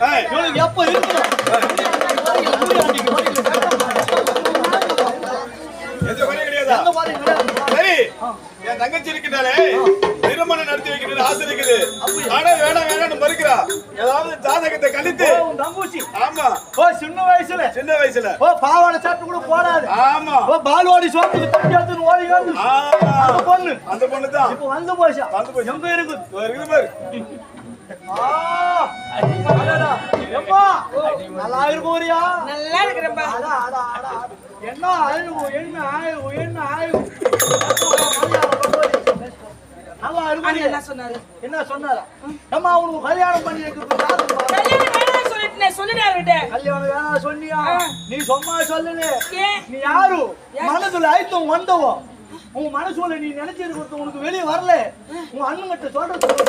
இவனுக்கு எப்ப இருக்கணும் சரி என் தங்கச்சி இருக்கின்றாலே திருமணம் நடத்தி வைக்கணும்னு ஆசை இருக்குது. ஆனா வேணாம் வேணாம்னு மறுக்கிறா. ஏதாவது ஜாதகத்தை கழித்து தங்கூசி. ஆமா. ஓ சின்ன வயசுல. சின்ன வயசுல. ஓ பாவாடை சட்டை கூட போடாது. ஆமா. ஓ பால்வாடி சோப்புக்கு தண்ணி எடுத்துன்னு ஓடி வந்து. அந்த பொண்ணு. அந்த பொண்ணு தான் இப்ப வந்து போச்சா? வந்து போச்சு. எங்க இருக்குது? இருக்குது பாரு. நல்லா இருக்கோரியா நல்லா இருக்கிறப்பா. என்ன ஆயுவு என்ன ஆயுவு என்ன ஆயுவு நல்லா அது இருக்கோரியா என்ன சொன்னாரு. என்ன சொன்னாரா? அம்மா அவனுக்கு கல்யாணம் பண்ணி வைக்கிறது சொன்னியா? நீ சொல்லல ஏன் நீ யாரு? மனசுல ஆயத்தம் வந்தவோ? உன் மனசுல நீ நினைச்சிருக்கிறது உனக்கு வெளியே வரல. உன் அண்ணன் கிட்ட சொல்றது